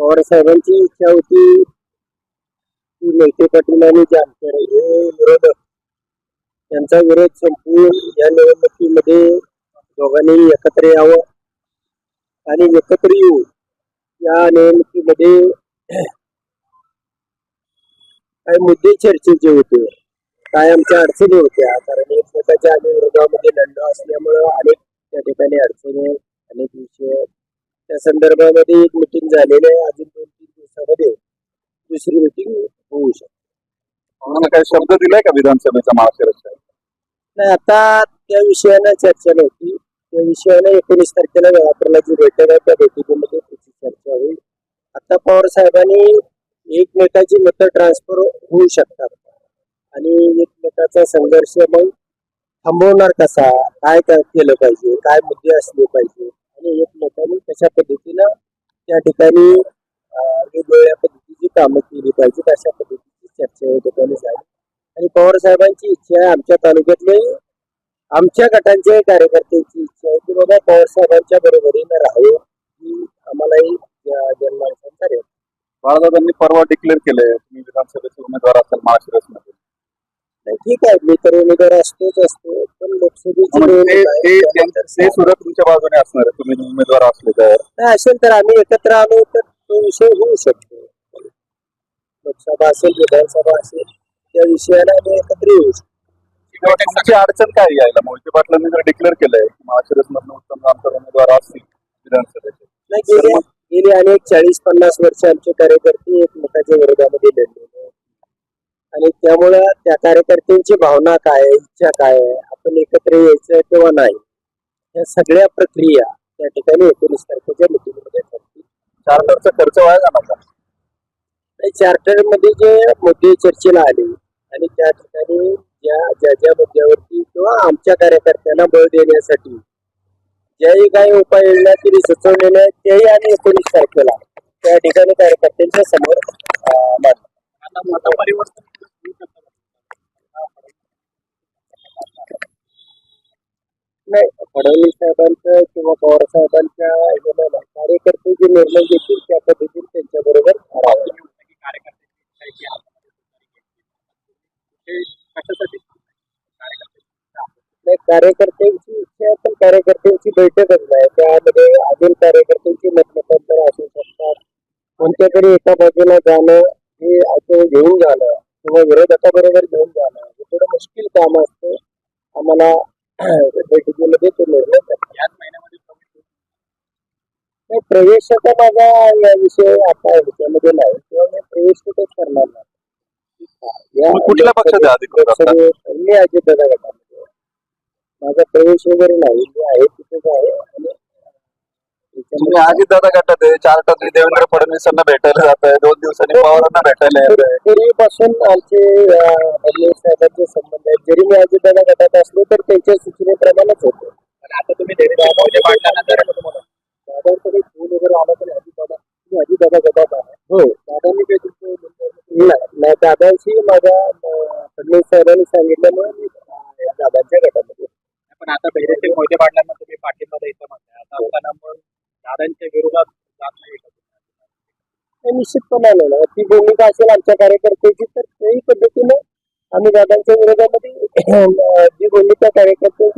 पवार साहेबांची इच्छा होती की नेते पाटील आणि जानकर हे विरोधक त्यांचा विरोध संपवून या निवडणुकीमध्ये दोघांनी एकत्र यावं आणि एकत्र येऊन या निवडणुकीमध्ये काय मुद्दे चर्चेचे होते. काय आमच्या अडचणी होत्या? कारण एकमेकाच्या आणि विरोधामध्ये लढलो असल्यामुळं अनेक त्या ठिकाणी अडचणी अनेक विषय त्या संदर्भामध्ये एक मिटिंग झालेली आहे. अजून दोन तीन दिवसामध्ये दुसरी मिटिंग होऊ शकते. कोणाला काही शब्द दिलाय का विधानसभेचा महाशिवराष्ट्र नाही आता त्या विषयानं चर्चा नव्हती. त्या विषयानं एकोणीस तारखेला वेळापरला जी बैठक आहे त्या बैठकीमध्ये त्याची चर्चा होईल. आता पवार साहेबांनी एकमेकाची मतं ट्रान्सफर होऊ शकतात. आणि एकमेकाचा संघर्ष मग थांबवणार कसा? काय काय केलं पाहिजे? काय मुद्दे असले पाहिजे? आणि एकमेकांनी कशा पद्धतीनं त्या ठिकाणी वेगवेगळ्या पद्धतीची कामं केली पाहिजेत अशा पद्धतीची चर्चा या ठिकाणी झाली. आणि पवार साहेबांची इच्छा आहे आमच्या तालुक्यातले आमच्या गटांच्या कार्यकर्त्यांची इच्छा आहे की बाबा पवार साहेबांच्या बरोबरीनं राहावे ही आम्हालाही या जन्मांतर आहे. बाळादादांनी परवा डिक्लेअर केलंय तुम्ही विधानसभेचे उमेदवार असाल महाराष्ट्र ठीक आहे मी तर उमेदवार असतोच असतो पण लोकसभेची म्हणजे निवडणूक ते आहे, ते- त्यानंतर ते सुद्धा तुमच्या बाजूने असणार आहे तुम्ही उमेदवार असले तर. नाही असेल तर आम्ही एकत्र आलो तर तो विषय होऊ शकतो. लोकसभा असेल विधानसभा असेल त्या विषयाला आम्ही एकत्र येऊ शकतो. तुमची अडचण काय यायला? मोहिते पाटलांनी जर डिक्लेअर केलंय की महाशिवराष्ट्रमधून उत्तम जानकर उमेदवार असतील विधानसभेचे. नाही गेले गेले अनेक चाळीस पन्नास वर्ष आमचे कार्यकर्ते एकमेकाच्या विरोधामध्ये लढलेले. आणि त्यामुळं त्या कार्यकर्त्यांची भावना काय इच्छा काय आहे, आपण एकत्र यायचं किंवा नाही या सगळ्या प्रक्रिया त्या ठिकाणी एकोणीस तारखेच्या मिटिंगमध्ये ठरतील चार्टरचा खर्च वाया जाणार का आणि चार्टरमध्ये जे मुद्दे चर्चेला आले आणि त्या ठिकाणी ज्या ज्या ज्या मुद्द्यावरती किंवा आमच्या कार्यकर्त्यांना बळ देण्यासाठी ज्याही काही उपाययोजना तिने सुचवलेल्या आहेत त्याही आम्ही एकोणीस तारखेला त्या ठिकाणी कार्यकर्त्यांच्या समोर अं, मांडू. नाही फडणवीस साहेबांचं किंवा पवार साहेबांच्या कार्यकर्ते जे निर्णय घेतील त्या पद्धतीने त्यांच्या बरोबर नाही कार्यकर्त्यांची इच्छा पण कार्यकर्त्यांची बैठकच नाही. त्यामध्ये अजून कार्यकर्त्यांची मतमतांतर असू शकतात. कोणत्या तरी एका बाजूला जाणं हे असं घेऊन जाणं किंवा विरोधकाबरोबर घेऊन जाणं हे थोडं मुश्किल काम असतं. आम्हाला बैठकीमध्ये तो निर्णय करतात. नाही, प्रवेशाचा माझा या विषय आता ह्याच्यामध्ये नाही. किंवा मी प्रवेश कुठेच करणार नाही. कुठल्या पक्षाचे मी अजितदादा गटामध्ये. माझा प्रवेश वगैरे नाही. मी आहे तिथेच आहे. तुम्ही त्याच्यामध्ये आजी दादा गटात आहे. चार्टरने देवेंद्र फडणवीसांना भेटायला जात आहे. दोन दिवसांनी पवारांना भेटायला येत आहे. पूर्वीपासून आमचे फडणवीस साहेबांचे संबंध आहेत. जरी मी अजितदादा गटात असलो तर त्यांच्या सूचनेप्रमाणेच होतो. आता तुम्ही दादांकडे फोन वगैरे आला तर अजितदादा तुम्ही अजितदादा गटात आहे. हो. दादांनी काही तुमचं नाही. दादांशी माझ्या फडणवीस साहेबांनी सांगितल्यामुळे मी या दादांच्या गटामध्ये आहे. पण आता बहिरेचे मोहिते पाटलांना तुम्ही पाठिंबा द्यायचा म्हणताय आता असताना मग दादांच्या विरोधात नाही निश्चितपणे आलं ना ती भूमिका असेल आमच्या कार्यकर्त्याची तर त्याही पद्धतीने आम्ही दादांच्या विरोधामध्ये जी भूमिका कार्यकर्ते